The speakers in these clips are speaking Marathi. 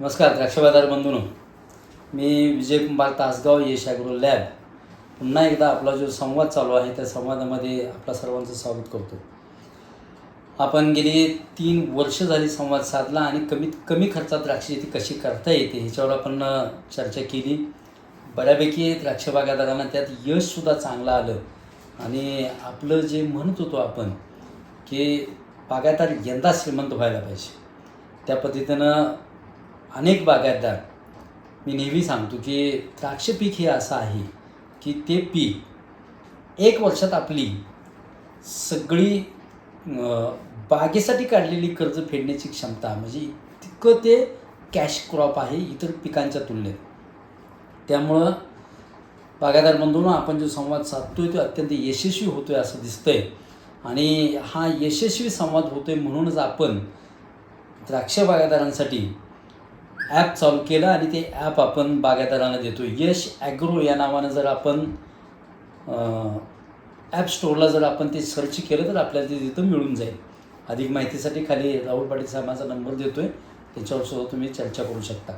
नमस्कार द्राक्षबाजार बंधूनो. मी विजय विजयकुमार तासगाव यश ॲग्रो लॅब. पुन्हा एकदा आपला जो संवाद चालू आहे त्या संवादामध्ये आपल्या सर्वांचं स्वागत करतो. आपण गेली तीन वर्ष झाली संवाद साधला आणि कमीत कमी खर्चात द्राक्ष शेती कशी करता येते ह्याच्यावर आपण चर्चा केली. बऱ्यापैकी द्राक्ष बागायतदारांना त्यात यशसुद्धा चांगलं आलं. आणि आपलं जे म्हणत होतो आपण की बागायतदार यंदा श्रीमंत व्हायला पाहिजे. त्या पद्धतीनं अनेक बागायतदार मी नेहमी सांगतो की द्राक्ष पीक हे असं आहे की ते पीक एक वर्षात आपली सगळी बागेसाठी काढलेली कर्ज फेडण्याची क्षमता म्हणजे इतकं ते कॅश क्रॉप आहे इतर पिकांच्या तुलनेत. त्यामुळं बागायतदार बंधूंनो आपण जो संवाद साधतोय तो अत्यंत यशस्वी होतो आहे असं दिसतंय. आणि हा यशस्वी संवाद होतो आहे म्हणूनच आपण द्राक्ष बागायतदारांसाठी ॲप चालू केलं आणि ते ॲप आपण बागायतदारांना देतो यश ॲग्रो या नावानं जर आपण ॲप स्टोअरला जर आपण ते सर्च केलं तर आपल्याला ते तिथं मिळून जाईल. अधिक माहितीसाठी खाली राहुल पाटील साहेबांचा नंबर देतो आहे त्याच्यावर सुद्धा तुम्ही चर्चा करू शकता.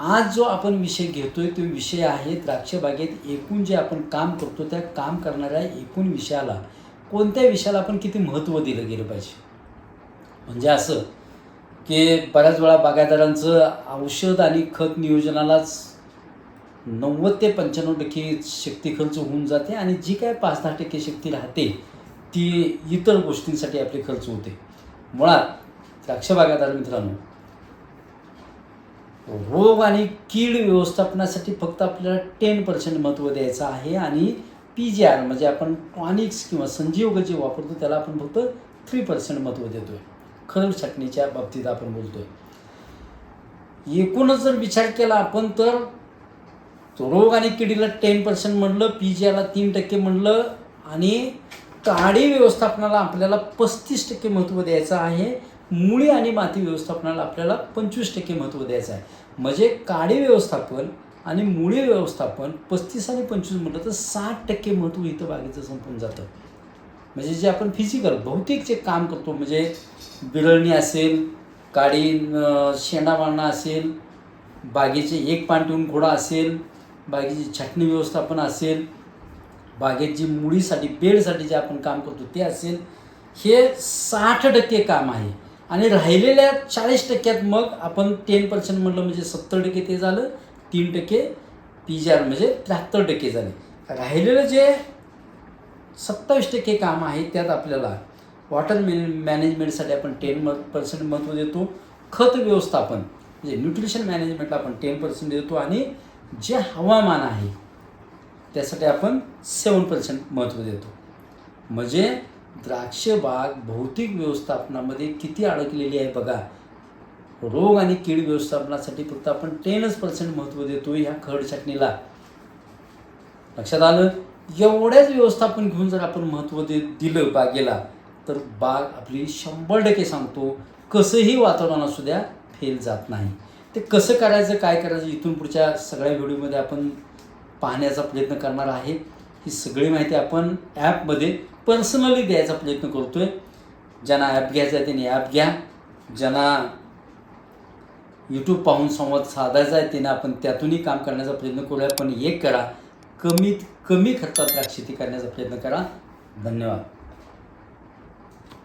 आज जो आपण विषय घेतो आहे तो विषय आहे द्राक्ष बागेत एकूण जे आपण काम करतो त्या काम करणाऱ्या एकूण विषयाला कोणत्या विषयाला आपण किती महत्त्व दिलं गेलं पाहिजे? म्हणजे असं की बऱ्याच वेळा बागायतदारांचं औषध आणि खत नियोजनालाच नव्वद ते पंच्याण्णव टक्के शक्ती खर्च होऊन जाते आणि जी काय पाच दहा टक्के शक्ती राहते ती इतर गोष्टींसाठी आपले खर्च होते. मुळात द्राक्ष बागायतदार मित्रांनो रोग आणि कीड व्यवस्थापनासाठी फक्त आपल्याला टेन पर्सेंट महत्त्व द्यायचं आहे आणि पी जी आर म्हणजे आपण टॉनिक्स किंवा संजीवग जे वापरतो त्याला आपण फक्त थ्री पर्सेंट महत्त्व देतो आहे खर छाटणीच्या बाबतीत आपण बोलतोय. एकूणच जर विचार केला आपण तर रोग आणि किडीला टेन पर्सेंट म्हणलं पी तीन टक्के म्हणलं आणि काडी व्यवस्थापनाला आपल्याला पस्तीस टक्के महत्त्व द्यायचं आहे. मुळी आणि माती व्यवस्थापनाला आपल्याला पंचवीस टक्के महत्त्व द्यायचं आहे. म्हणजे काडी व्यवस्थापन आणि मुळी व्यवस्थापन पस्तीस आणि पंचवीस म्हटलं तर साठ टक्के महत्त्व इथं बागेचं संपून जातं. म्हणजे जे आपण फिजिकल भौतिक जे काम करतो म्हणजे बिरळणी असेल काडी शेंडा मारणं असेल बागेचे एक पान ठेवून घोडा असेल बागेची छाटणी व्यवस्थापन असेल बागेत जी मुळीसाठी बेडसाठी जे आपण काम करतो ते असेल हे साठ टक्के काम आहे. आणि राहिलेल्या चाळीस टक्क्यात मग आपण टेन पर्सेंट म्हटलं म्हणजे सत्तर टक्के ते झालं तीन टक्के पी जी आर म्हणजे त्र्याहत्तर टक्के झाले. राहिलेलं जे सत्तावीस टक्के काम आहे त्यात आपल्याला वॉटर मॅने मॅनेजमेंटसाठी आपण टेन म पर्सेंट महत्त्व देतो. खत व्यवस्थापन म्हणजे न्यूट्रिशन मॅनेजमेंटला आपण टेन पर्सेंट देतो आणि जे हवामान आहे त्यासाठी आपण सेवन पर्सेंट महत्त्व देतो. म्हणजे द्राक्ष बाग भौतिक व्यवस्थापनामध्ये किती अडकलेली आहे बघा. रोग आणि कीड व्यवस्थापनासाठी फक्त आपण टेनच पर्सेंट महत्त्व देतो ह्या खड छाटणीला. लक्षात आलं? एवढ्याच व्यवस्थापन घेऊन जर आपण महत्त्व दे दिलं बागेला तर बाग आपली शंभर टक्के सांगतो कसंही वातावरण असू द्या फेल जात नाही. ते कसं करायचं काय करायचं इथून पुढच्या सगळ्या व्हिडिओमध्ये आपण पाहण्याचा प्रयत्न करणार आहे. ही सगळी माहिती आपण ॲपमध्ये पर्सनली द्यायचा प्रयत्न करतो आहे ज्यांना ॲप घ्यायचा आहे त्यांनी ॲप घ्या. ज्यांना यूट्यूब पाहून संवाद साधायचा आहे त्याने आपण त्यातूनही काम करण्याचा प्रयत्न करूया. पण एक करा कमीत कमी खर्चात द्राक्ष शेती करण्याचा प्रयत्न करा. धन्यवाद.